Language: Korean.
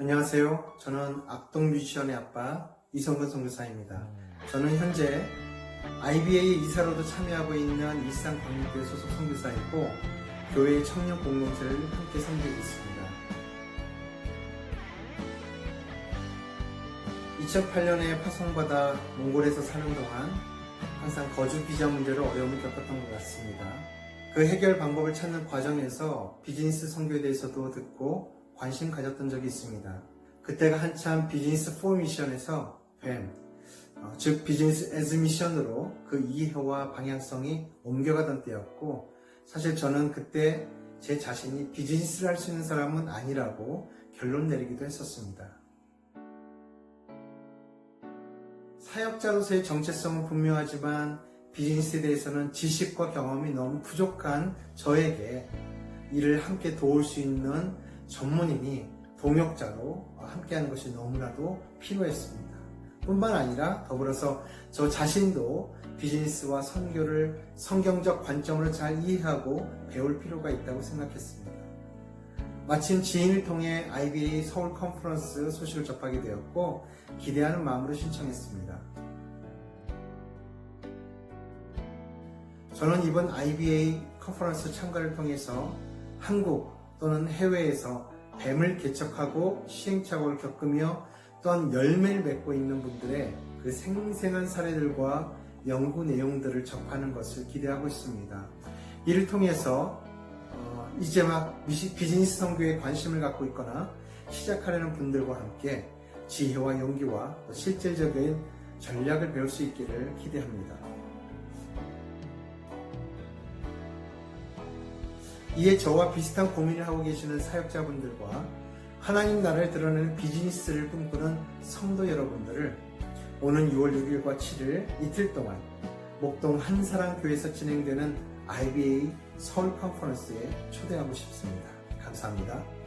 안녕하세요. 저는 악동 뮤지션의 아빠 이성근 선교사입니다. 저는 현재 IBA 이사로도 참여하고 있는 일산광역교회 소속 선교사이고 교회의 청년 공동체를 함께 섬기고 있습니다. 2008년에 파송받아 몽골에서 사는 동안 항상 거주 비자 문제로 어려움을 겪었던 것 같습니다. 그 해결 방법을 찾는 과정에서 비즈니스 선교에 대해서도 듣고 관심 가졌던 적이 있습니다. 그때가 한참 비즈니스 포 미션에서 뱀, 어, 즉 비즈니스 에즈 미션으로 그 이해와 방향성이 옮겨가던 때였고 사실 저는 그때 제 자신이 비즈니스를 할 수 있는 사람은 아니라고 결론 내리기도 했었습니다. 사역자로서의 정체성은 분명하지만 비즈니스에 대해서는 지식과 경험이 너무 부족한 저에게 이를 함께 도울 수 있는 전문인이 동역자로 함께하는 것이 너무나도 필요했습니다. 뿐만 아니라 더불어서 저 자신도 비즈니스와 선교를 성경적 관점으로 잘 이해하고 배울 필요가 있다고 생각했습니다. 마침 지인을 통해 IBA 서울 컨퍼런스 소식을 접하게 되었고 기대하는 마음으로 신청했습니다. 저는 이번 IBA 컨퍼런스 참가를 통해서 한국 또는 해외에서 뱀을 개척하고 시행착오를 겪으며 또한 열매를 맺고 있는 분들의 그 생생한 사례들과 연구 내용들을 접하는 것을 기대하고 있습니다. 이를 통해서 어, 이제 막 비즈니스 선교에 관심을 갖고 있거나 시작하려는 분들과 함께 지혜와 용기와 또 실질적인 전략을 배울 수 있기를 기대합니다. 이에 저와 비슷한 고민을 하고 계시는 사역자분들과 하나님 나라를 드러내는 비즈니스를 꿈꾸는 성도 여러분들을 오는 6월 6일과 7일 이틀 동안 목동 한사랑교회에서 진행되는 IBA 서울 컨퍼런스에 초대하고 싶습니다. 감사합니다.